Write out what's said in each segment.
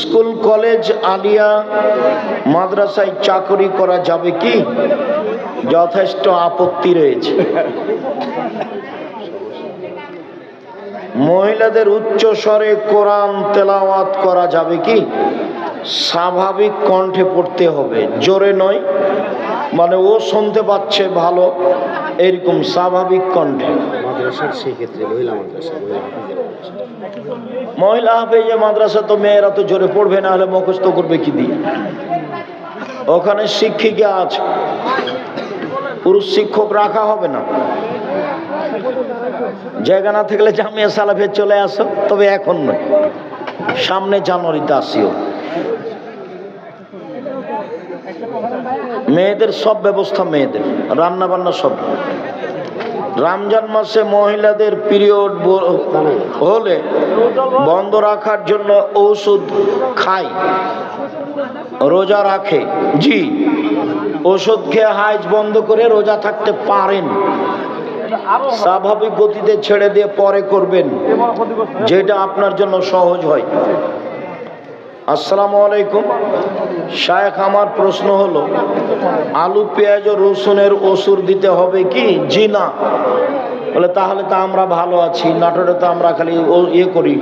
School, college, Alia, মাদ্রাসায় চাকরি করা যাবে কি? যথেষ্ট আপত্তি রয়েছে। মহিলাদের উচ্চ স্বরে কোরআন তেলাওয়াত করা যাবে কি? স্বাভাবিক কণ্ঠে পড়তে হবে, জোরে নয় মানে ও শুনতে পাচ্ছে ভালো, এরকম স্বাভাবিক কণ্ঠে। মাদ্রাসার সেই ক্ষেত্রে, মহিলা মাদ্রাসা, মহিলা হাফিজা মাদ্রাসা। তো মেয়েরা তো জোরে পড়বে, না হলে মুখস্থ করবে কি দিয়ে? ওখানে শিক্ষিকা আছে। পুরুষ শিক্ষক রাখা হবে না। জায়গা না থাকলে জামিয়া সালাফে চলে আসো, তবে এখন নয়। সামনে জানুয়ারিতে আসিও মেয়েদের সব ব্যবস্থা মেয়েদের রান্না বান্না সব। রমজান মাসে মহিলাদের পিরিয়ড হলে বন্ধ রাখার জন্য ওষুধ খায়। রোজা রাখে। জি। ওষুধ খেয়ে হাইজ বন্ধ করে রোজা থাকতে পারেন। স্বাভাবিক গতিতে ছেড়ে দিয়ে পরে করবেন। যেটা আপনার জন্য সহজ হয়। আসসালামু আলাইকুম। শায়েখ, আমার প্রশ্ন হলো, আলু, পেঁয়াজ ও রসুনের ওষুধ দিতে হবে কি? জি না। বলে, তাহলে তো আমরা ভালো আছি, নাটোরে তো আমরা খালি ইয়ে করি,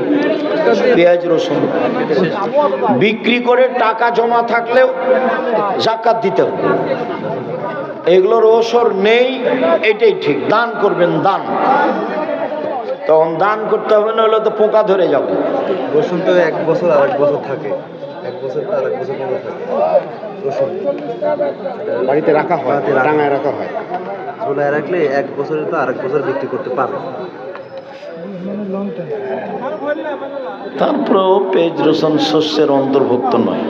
পেঁয়াজ, রসুন। বিক্রি করে টাকা জমা থাকলেও জাকাত দিতে হবে। এগুলোর ওসর নেই, এটাই ঠিক। দান করবেন, দান। তখন দান করতে হবে না হলে তো পোকা ধরে যাবে। রসুন তো এক বছর আর এক বছর থাকে। এক বছর তো আর এক বছর থাকে। রসুন। বাড়িতে রাখা হয় বাড়িতে রাখা হয়। ঝোলায় রাখলে এক বছরে তো আরেক বছর বিক্রি করতে পারবে। তারপরেও পেঁয়াজ রসুন শস্যের অন্তর্ভুক্ত নয়।